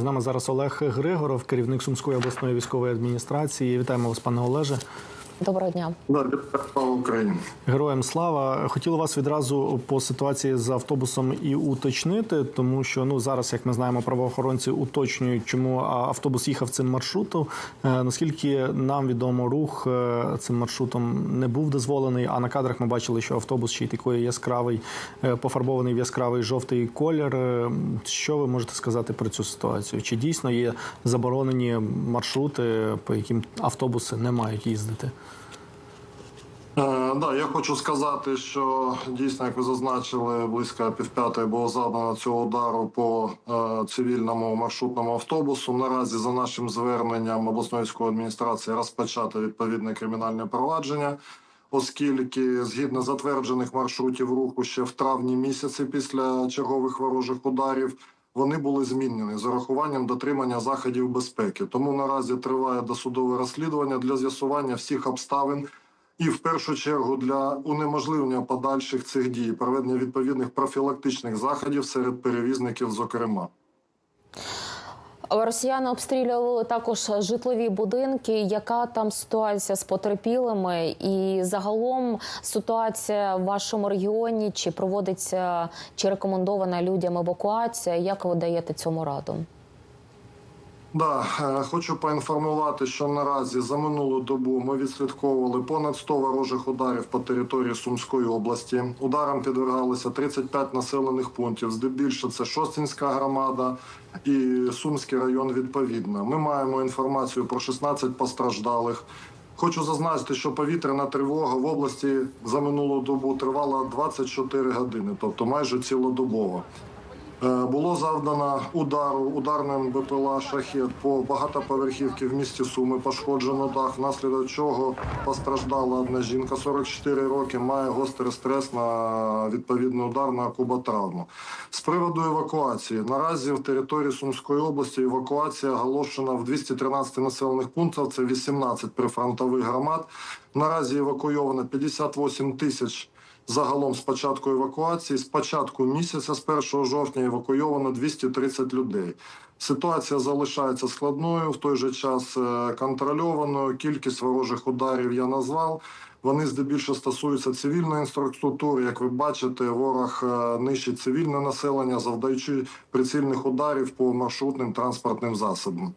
З нами зараз Олег Григоров, керівник Сумської обласної військової адміністрації. Вітаємо вас, пане Олеже. Доброго дня. Да, слава Україні. Героям слава. Хотіли вас відразу по ситуації з автобусом і уточнити, тому що ну зараз, як ми знаємо, правоохоронці уточнюють, чому автобус їхав цим маршрутом. Е, Наскільки нам відомо, рух е, цим маршрутом не був дозволений. А на кадрах ми бачили, що автобус ще й такий яскравий, е, пофарбований в яскравий жовтий колір. Що ви можете сказати про цю ситуацію? Чи дійсно є заборонені маршрути, по яким автобуси не мають їздити? Е, да, я хочу сказати, що дійсно, як ви зазначили, близько півп'ятої було завдано цього удару по е, цивільному маршрутному автобусу. Наразі за нашим зверненням обласної адміністрації розпочато відповідне кримінальне провадження. Оскільки згідно затверджених маршрутів руху ще в травні місяці після чергових ворожих ударів вони були змінені з урахуванням дотримання заходів безпеки. Тому наразі триває досудове розслідування для з'ясування всіх обставин і в першу чергу для унеможливлення подальших цих дій, проведення відповідних профілактичних заходів серед перевізників, зокрема. Росіяни обстрілювали також житлові будинки. Яка там ситуація з потерпілими? І загалом ситуація в вашому регіоні чи проводиться чи рекомендована людям евакуація? Як ви даєте цьому раду? Да, е, хочу поінформувати, що наразі за минулу добу ми відслідковували понад 100 ворожих ударів по території Сумської області. Ударам підвергалися 35 населених пунктів. Здебільшого це Шостінська громада і Сумський район. Відповідно, ми маємо інформацію про 16 постраждалих. Хочу зазначити, що повітряна тривога в області за минулу добу тривала 24 години, тобто майже цілодобово. Е, Було завдано удару ударним БПЛА шахет по багатоповерхівці в місті Суми. Пошкоджено дах, внаслідок чого постраждала одна жінка 44 роки, має гострий стрес на відповідний удар на куботравму. З приводу евакуації наразі в території Сумської області евакуація оголошена в 213 населених пунктах. Це 18 прифронтових громад. Наразі евакуйовано 58 тисяч. Загалом з початку евакуації, з початку місяця, з 1 жовтня, евакуйовано 230 людей. Ситуація залишається складною, в той же час е, контрольованою. Кількість ворожих ударів я назвав. Вони здебільшого стосуються цивільної інфраструктури. Як ви бачите, ворог е, нищить цивільне населення, завдаючи прицільних ударів по маршрутним транспортним засобам.